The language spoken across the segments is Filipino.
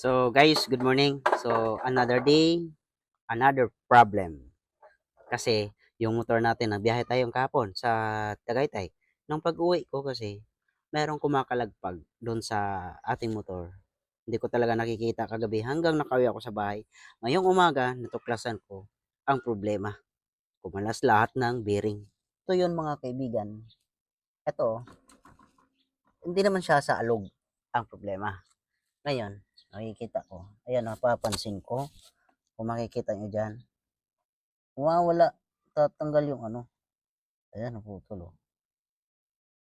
So guys, good morning. So another day, another problem. Kasi yung motor natin, nagbiyahe tayong kahapon sa Tagaytay. Nung pag-uwi ko kasi, merong kumakalagpag doon sa ating motor. Hindi ko talaga nakikita kagabi hanggang nakauwi ako sa bahay. Ngayong umaga, natuklasan ko ang problema. Kumalas lahat ng bearing. Ito yun mga kaibigan. Ito, hindi naman siya sa alog ang problema. Ngayon, nakikita ko. Ayan, napapansin ko. Kung makikita nyo dyan. Mawawala. Tatanggal yung ano. Ayan, naputol oh.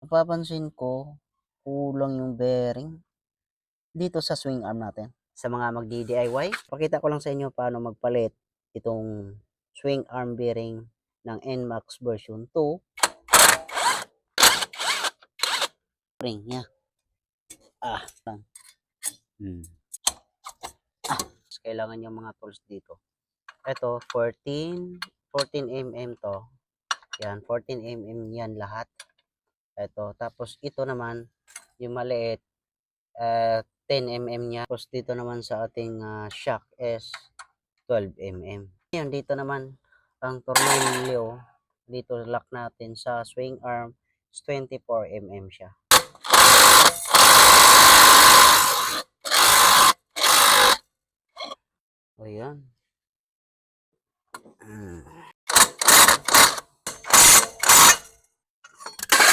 Napapansin ko, kulang yung bearing dito sa swing arm natin. Sa mga magdi-DIY, pakita ko lang sa inyo paano magpalit itong swing arm bearing ng NMAX version 2. Ring niya. Ah, lang. Hmm. Kailangan yung mga tools dito. Ito, 14, 14 mm to. Yan, 14 mm yan lahat. Ito, tapos ito naman, yung maliit, eh, 10 mm niya. Tapos dito naman sa ating ah, shock is 12 mm. Ngayon, dito naman, ang tornilyo, dito lock natin sa swing arm, is 24 mm siya. O yan. Mm.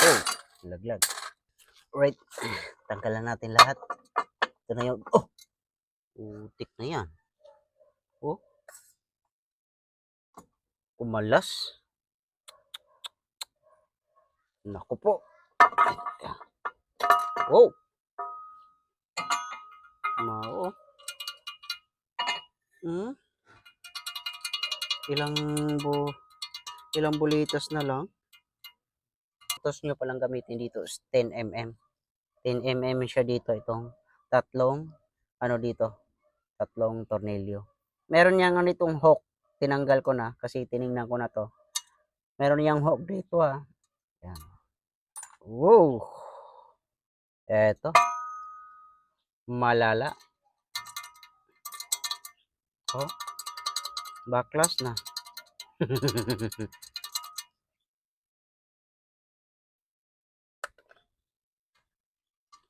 Oh, laglag. Right. Tanggalan natin lahat. Ito na yung, oh! Utik na yan. Oh. Kumalas. Naku po. Wow. Mao. Hmm? Ilang bu ilang bulitas na lang. Tos nyo palang gamitin dito is 10 mm. 10 mm siya dito itong tatlong ano dito, tatlong tornilyo. Meron niyang ano itong hook. Tinanggal ko na kasi tiningnan ko na to. Meron niyang hook dito ah. Yan. Wow. Eto. Malala. Oh. Backlash na.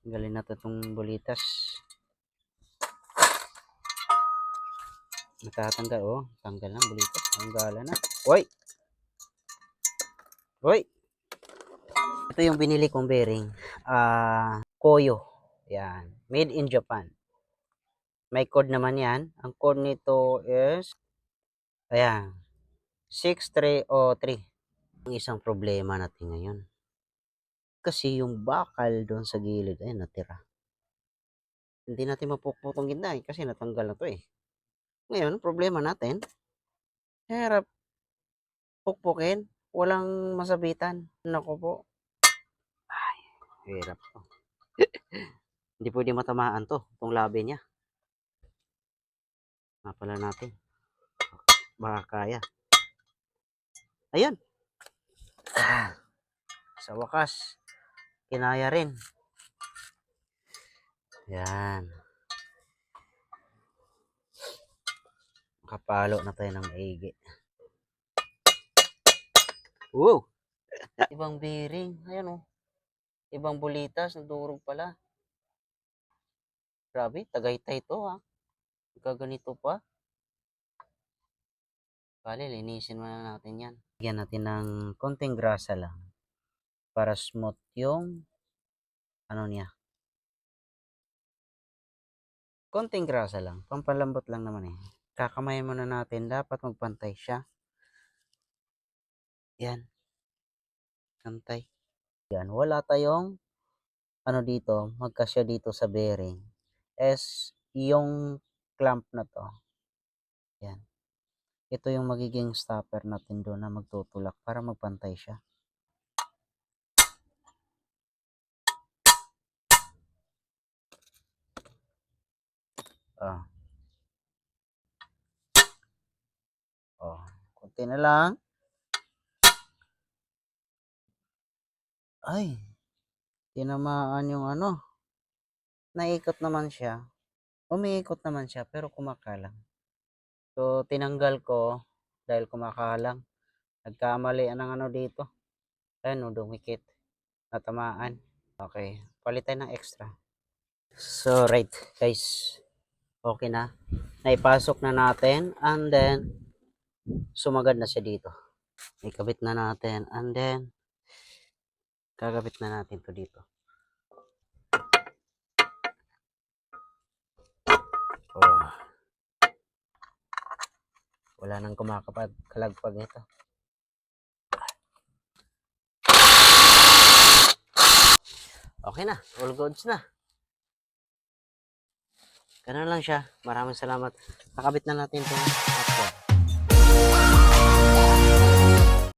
Galing na to itong bulitas. Natatanggal, oh. Tanggal na bulitas. Ang gala na. Hoy! Hoy! Ito yung binili kong bearing. Ah, Koyo. Yan. Made in Japan. May code naman yan. Ang code nito is, ayan, 6303. Ang isang problema natin ngayon. Kasi yung bakal doon sa gilid, ay natira. Hindi natin mapuputong gitna eh, kasi natanggal na to eh. Ngayon, problema natin, hirap pukpukin, walang masabitan. Nako po. Ay, hirap to. Hindi pwede matamaan to, itong labi niya. Mapala natin. Baka kaya. Ayan. Ah, sa wakas, kinaya rin. Yan. Makapalo na tayo ng maigi. Wow! Ibang bearing. Ayan oh. Ibang bulitas. Nadurog pala. Grabe, tagaytay to ha. Gaganito pa. Bale, linisin muna natin yan. Bigyan natin ng konting grasa lang. Para smooth yung ano niya. Konting grasa lang. Pampalambot lang naman eh. Kakamayan muna natin. Dapat magpantay siya. Yan. Pantay. Yan. Wala tayong ano dito. Magkasya dito sa bearing. Es yung clamp na to. Yan. Ito yung magiging stopper natin doon na magtutulak para magpantay siya. Ah. Oh, konti na lang. Ay, tinamaan yung ano. Naikot naman siya. umiikot naman siya pero kumakalang. So, tinanggal ko dahil kumakalang. Nagkamali ng ano dito. Ayan, oh, dumikit. Natamaan. Okay, palitan ng extra. So, right, guys. Okay na. Naipasok na natin. And then, sumagad na siya dito. Ikabit na natin. And then, kakabit na natin to dito. Oh. Wala nang kumakapag kalagpag nito. Okay na, all goods na. Ganun lang siya. Maraming salamat. Nakabit na natin itong hotwire.